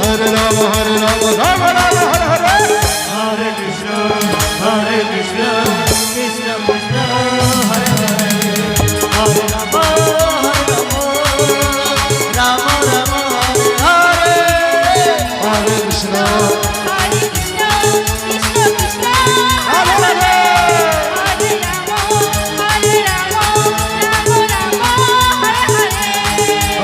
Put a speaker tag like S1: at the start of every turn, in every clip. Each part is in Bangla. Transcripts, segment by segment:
S1: Hare, Hare Rama,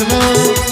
S2: Hare